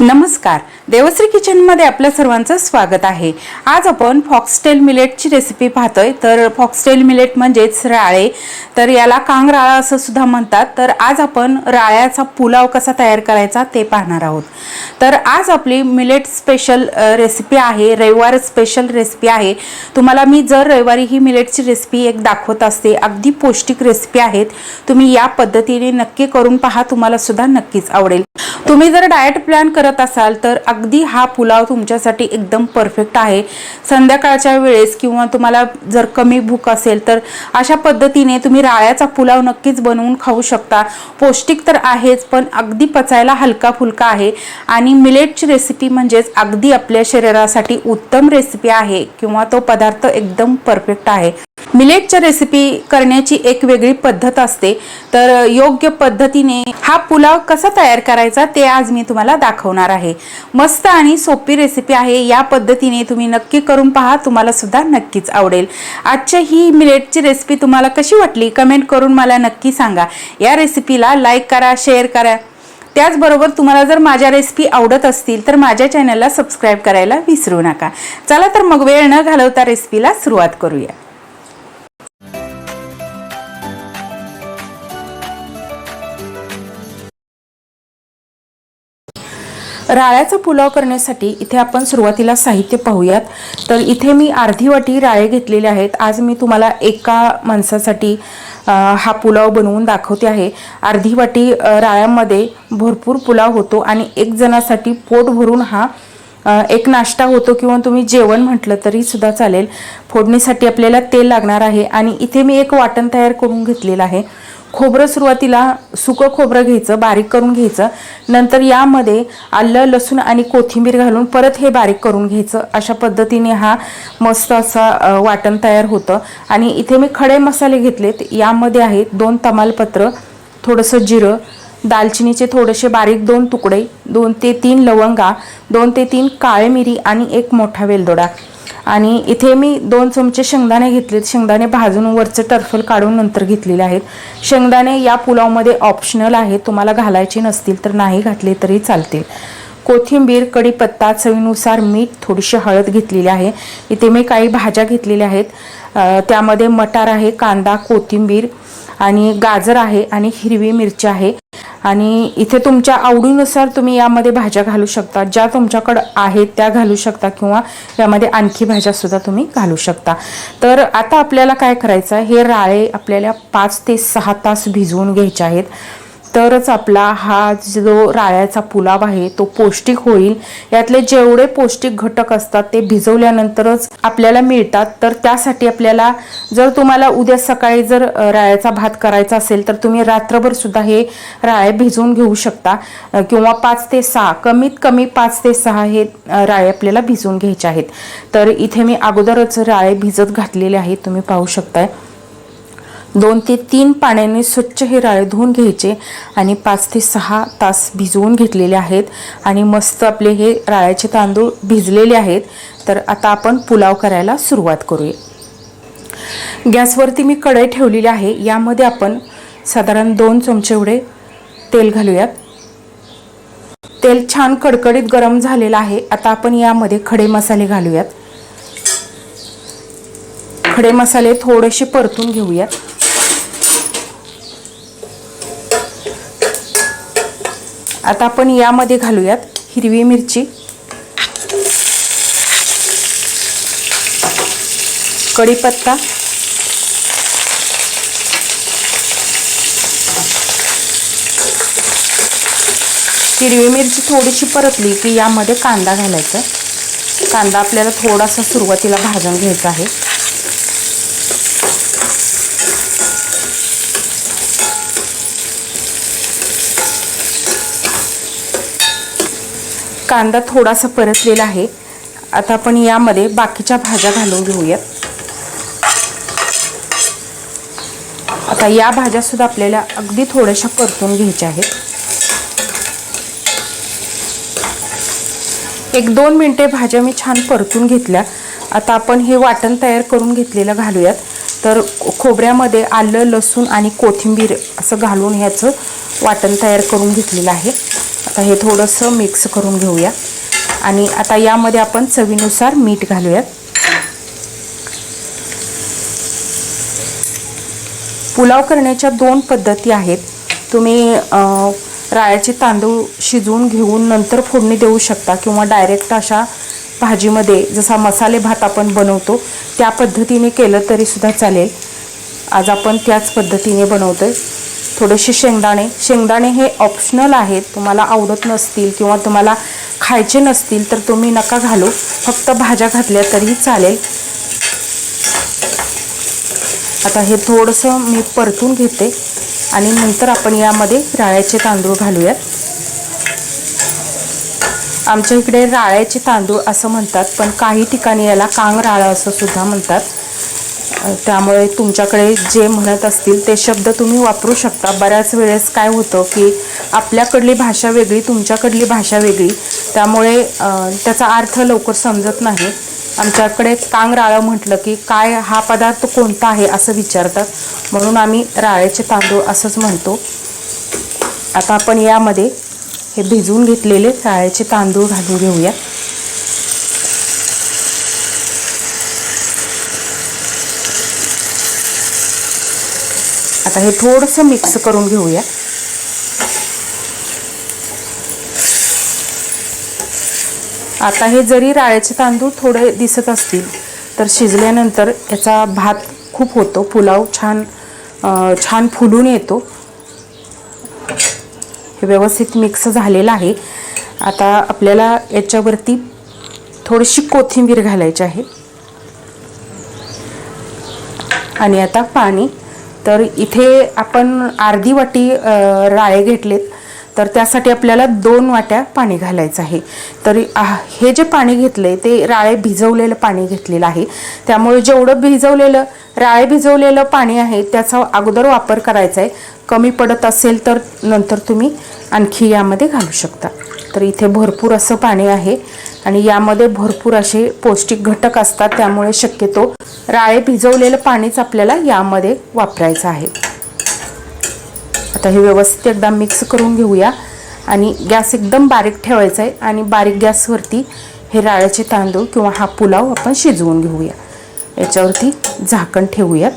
नमस्कार. देवश्री किचनमध्ये आपल्या सर्वांचं स्वागत आहे. आज आपण फॉक्सटेल मिलेटची रेसिपी पाहतोय. तर फॉक्सटेल मिलेट म्हणजेच राळे. तर याला कांग राळा असं सुद्धा म्हणतात. तर आज आपण राळ्याचा पुलाव कसा तयार करायचा ते पाहणार आहोत. तर आज आपली मिलेट स्पेशल रेसिपी आहे. रविवार स्पेशल रेसिपी आहे. तुम्हाला मी जर रविवारी ही मिलेटची रेसिपी एक दाखवत असते. अगदी पौष्टिक रेसिपी आहेत. तुम्ही या पद्धतीने नक्की करून पहा. तुम्हाला सुद्धा नक्कीच आवडेल. तुम्ही जर डाएट प्लॅन करत असाल तर अगदी हा पुलाव तुमच्यासाठी एकदम परफेक्ट आहे. संध्याकाळच्या वेळेस किंवा तुम्हाला जर कमी भूक असेल तर अशा पद्धतीने तुम्ही राळ्याचा पुलाव नक्कीच बनवून खाऊ शकता. पौष्टिक तर आहेच पण अगदी पचायला हलका फुलका आहे. आणि मिलेटची रेसिपी म्हणजेच अगदी आपल्या शरीरासाठी उत्तम रेसिपी आहे किंवा तो पदार्थ एकदम परफेक्ट आहे. मिलेटच्या रेसिपी करण्याची एक वेगळी पद्धत असते. तर योग्य पद्धतीने हा पुलाव कसा तयार करायचा ते आज मी तुम्हाला दाखवणार आहे. मस्त आणि सोपी रेसिपी आहे. या पद्धतीने तुम्ही नक्की करून पहा. तुम्हाला सुद्धा नक्कीच आवडेल. आजच्या ही मिलेटची रेसिपी तुम्हाला कशी वाटली? कमेंट करून मला नक्की सांगा. या रेसिपीला लाईक करा शेअर करा. त्याचबरोबर तुम्हाला जर माझ्या रेसिपी आवडत असतील तर माझ्या चॅनलला सबस्क्राईब करायला विसरू नका. चला तर मग वेळ न घालवता रेसिपीला सुरुवात करूया. राळ्याचा पुलाव करण्यासाठी इथे आपण सुरुवातीला साहित्य पाहूयात. तर इथे मी अर्धी वाटी राळे घेतलेले आहेत. आज मी तुम्हाला एका माणसासाठी हा पुलाव बनवून दाखवते आहे. अर्धी वाटी राळ्यामध्ये भरपूर पुलाव होतो आणि एक जणासाठी पोट भरून हा एक नाश्ता होतो किंवा तुम्ही जेवण म्हटलं तरी सुद्धा चालेल. फोडणीसाठी आपल्याला तेल लागणार आहे आणि इथे मी एक वाटण तयार करून घेतलेलं आहे. खोबरं सुरुवातीला सुकं खोबरं घ्यायचं बारीक करून घ्यायचं. नंतर यामध्ये आलं लसूण आणि कोथिंबीर घालून परत हे बारीक करून घ्यायचं. अशा पद्धतीने हा मस्त असा वाटण तयार होतं. आणि इथे मी खडे मसाले घेतलेत. यामध्ये आहेत दोन तमालपत्र थोडंसं जिरं दालचिनीचे थोडेसे बारीक दोन तुकडे दोन ते तीन लवंगा दोन ते तीन काळे मिरी आणि एक मोठा वेलदोडा. आणि इथे मी दोन चमचे शेंगदाणे घेतलेत. शेंगदाणे भाजून वरचे टर्फल काढून नंतर घेतलेले आहेत. शेंगदाणे या पुलावमध्ये ऑप्शनल आहेत. तुम्हाला घालायचे नसतील तर नाही घातले तरी चालतील. कोथिंबीर कढीपत्ता चवीनुसार मीठ थोडीशी हळद घेतलेली आहे. इथे मी काही भाज्या घेतलेल्या आहेत. त्यामध्ये मटार आहे कांदा कोथिंबीर आणि गाजर आहे आणि हिरवी मिरची आहे. आणि इथे तुमच्या आवडीनुसार तुम्ही यामध्ये भाज्या घालू शकता. ज्या तुमच्याकडं आहेत त्या घालू शकता किंवा यामध्ये आणखी भाज्या सुद्धा तुम्ही घालू शकता. तर आता आपल्याला काय करायचं आहे हे राळे आपल्याला पाच ते सहा तास भिजवून घ्यायचे आहेत. तरच आपला हा जो राळ्याचा पुलाव आहे तो पौष्टिक होईल. यातले जेवढे पौष्टिक घटक असतात ते भिजवल्यानंतरच आपल्याला मिळतात. तर त्यासाठी आपल्याला जर तुम्हाला उद्या सकाळी जर राळ्याचा भात करायचा असेल तर तुम्ही रात्रभर सुद्धा हे राळे भिजवून घेऊ शकता. किंवा पाच ते सहा कमीत कमी पाच ते सहा हे राळे आपल्याला भिजवून घ्यायचे आहेत. तर इथे मी अगोदरच राळे भिजत घातलेले आहेत तुम्ही पाहू शकताय. दोन ते तीन पाण्याने स्वच्छ हे राळे धुवून घ्यायचे आणि पाच ते सहा तास भिजवून घेतलेले आहेत. आणि मस्त आपले हे राळ्याचे तांदूळ भिजलेले आहेत. तर आता आपण पुलाव करायला सुरुवात करूया. गॅसवरती मी कढई ठेवलेली आहे. यामध्ये आपण साधारण दोन चमचे एवढे तेल घालूयात. तेल छान कडकडीत गरम झालेलं आहे. आता आपण यामध्ये खडे मसाले घालूयात. खडे मसाले थोडेसे परतून घेऊयात. आता आपण यामध्ये घालूयात हिरवी मिरची. कढीपत्ता. हिरवी मिरची थोडीशी परतली की यामध्ये कांदा घालायचा. कांदा आपल्याला थोडासा सुरुवातीला भाजून घ्यायचा आहे. कांदा थोडासा परतलेला आहे. आता आपण यामध्ये बाकीच्या भाज्या घालून घेऊयात. आता या भाज्या सुद्धा आपल्याला अगदी थोड्याशा परतून घ्यायच्या आहेत. एक दोन मिनटे भाज्या मी छान परतून घेतल्या. आता आपण हे वाटण तयार करून घेतलेलं घालूयात. तर खोबऱ्यामध्ये आलं लसूण आणि कोथिंबीर असं घालून ह्याचं वाटण तयार करून घेतलेलं आहे. आता हे थोडंसं मिक्स करून घेऊया. आणि आता यामध्ये आपण चवीनुसार मीठ घालूयात. पुलाव करण्याच्या दोन पद्धती आहेत. तुम्ही राळ्याचे तांदूळ शिजवून घेऊन नंतर फोडणी देऊ शकता किंवा डायरेक्ट अशा भाजीमध्ये जसा मसाले भात आपण बनवतो त्या पद्धतीने केलं तरी सुद्धा चालेल. आज आपण त्याच पद्धतीने बनवतो आहे थोडेसे शेंगदाणे. शेंगदाणे हे ऑप्शनल आहेत. तुम्हाला आवडत नसतील किंवा तुम्हाला खायचे नसतील तर तुम्ही नका घालू. फक्त भाज्या घातल्या तरी चालेल. आता हे थोडंसं मी परतून घेते आणि नंतर आपण यामध्ये राळ्याचे तांदूळ घालूयात. आमच्या इकडे राळ्याचे तांदूळ असं म्हणतात पण काही ठिकाणी याला कांग राळा असं सुद्धा म्हणतात. त्यामुळे तुमच्याकडे जे म्हणत असतील ते शब्द तुम्ही वापरू शकता. बऱ्याच वेळेस काय होतं की आपल्याकडली भाषा वेगळी तुमच्याकडली भाषा वेगळी. त्यामुळे त्याचा अर्थ लवकर समजत नाही. आमच्याकडे कांग राळं म्हटलं की काय हा पदार्थ कोणता आहे असं विचारतात. म्हणून आम्ही राळ्याचे तांदूळ असंच म्हणतो. आता आपण यामध्ये हे भिजवून घेतलेले राळ्याचे तांदूळ घालून घेऊया. आता हे थोडंसं मिक्स करून घेऊया. आता हे जरी राळ्याचे तांदूळ थोडे दिसत असतील तर शिजल्यानंतर याचा भात खूप होतो. पुलाव छान छान फुलून येतो. हे व्यवस्थित मिक्स झालेलं आहे. आता आपल्याला याच्यावरती थोडीशी कोथिंबीर घालायची आहे. आणि आता पाणी तर इथे आपण अर्धी वाटी राळे घेतलेत. तर त्यासाठी आपल्याला दोन वाट्या पाणी घालायचं आहे. तर हे जे पाणी घेतलंय ते राळे भिजवलेलं पाणी घेतलेलं आहे. त्यामुळे जेवढं भिजवलेलं राळे भिजवलेलं पाणी आहे त्याचा अगोदर वापर करायचा आहे कमी पडत असेल तर नंतर तुम्ही आणखी यामध्ये घालू शकता. तर इथे भरपूर असं पाणी आहे. आणि यामध्ये भरपूर असे पौष्टिक घटक असतात त्यामुळे शक्यतो राळे भिजवलेलं पाणीच आपल्याला यामध्ये वापरायचं आहे. आता हे व्यवस्थित एकदा मिक्स करून घेऊया. आणि गॅस एकदम बारीक ठेवायचा आहे आणि बारीक गॅसवरती हे राळ्याचे तांदूळ किंवा हा पुलाव आपण शिजवून घेऊया. याच्यावरती झाकण ठेवूयात.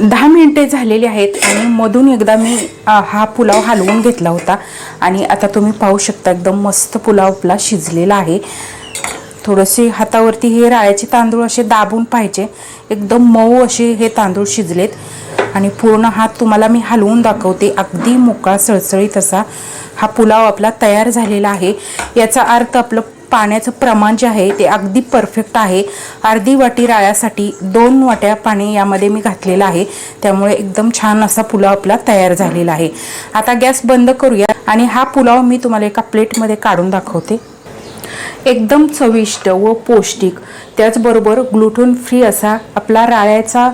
दहा मिनिटे झालेली आहेत आणि मधून एकदा मी हा पुलाव हलवून घेतला होता. आणि आता तुम्ही पाहू शकता एकदम मस्त पुलाव आपला शिजलेला आहे. थोडेसे हातावरती हे राळ्याचे तांदूळ असे दाबून पाहिजे एकदम मऊ असे हे तांदूळ शिजलेत. आणि पूर्ण हात तुम्हाला मी हलवून दाखवते. अगदी मोकळा सळसळीत असा हा पुलाव आपला तयार झालेला आहे. याचा अर्थ आपलं पाण्याचं प्रमाण जे आहे ते अगदी परफेक्ट आहे. अर्धी वाटी राळ्यासाठी दोन वाट्या पाणी यामध्ये मी घातलेलं आहे. त्यामुळे एकदम छान असा पुलाव आपला तयार झालेला आहे. आता गॅस बंद करूया आणि हा पुलाव मी तुम्हाला एका प्लेटमध्ये काढून दाखवते. एकदम चविष्ट व पौष्टिक. त्याचबरोबर ग्लुटोन फ्री असा आपला राळ्याचा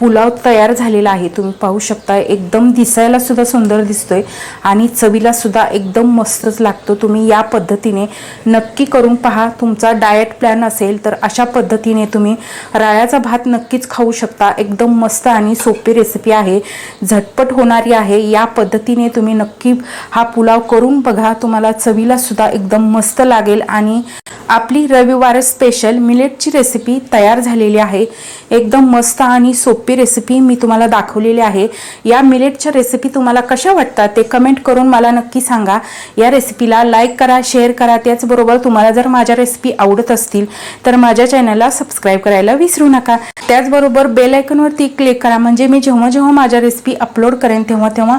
पुलाव तयार झालेला आहे. तुम्ही पाहू शकता एकदम दिसायला सुद्धा सुंदर दिसतोय आणि चवीला सुद्धा एकदम मस्तच लागतो. तुम्ही या पद्धतीने नक्की करून पहा. तुमचा डाएट प्लॅन असेल तर अशा पद्धतीने तुम्ही राळ्याचा भात नक्कीच खाऊ शकता. एकदम मस्त आणि सोपी रेसिपी आहे. झटपट होणारी आहे. या पद्धतीने तुम्ही नक्की हा पुलाव करून बघा. तुम्हाला चवीला सुद्धा एकदम मस्त लागेल आणि आपली रविवार स्पेशल मिलेटची रेसिपी तयार झालेली आहे. एकदम मस्त आणि सोपी रेसिपी मी तुम्हाला दाखवलेली आहे. या मिलेटच्या रेसिपी तुम्हाला कशा वाटतात ते कमेंट करून मला नक्की सांगा. या रेसिपीला लाईक करा शेअर करा. त्याचबरोबर तुम्हाला जर माझ्या रेसिपी आवडत असतील तर माझ्या चॅनलला सबस्क्राईब करायला विसरू नका. त्याचबरोबर बेल क्लिक करा. म्हणजे मी जेव्हा जेव्हा माझ्या रेसिपी अपलोड करेन तेव्हा तेव्हा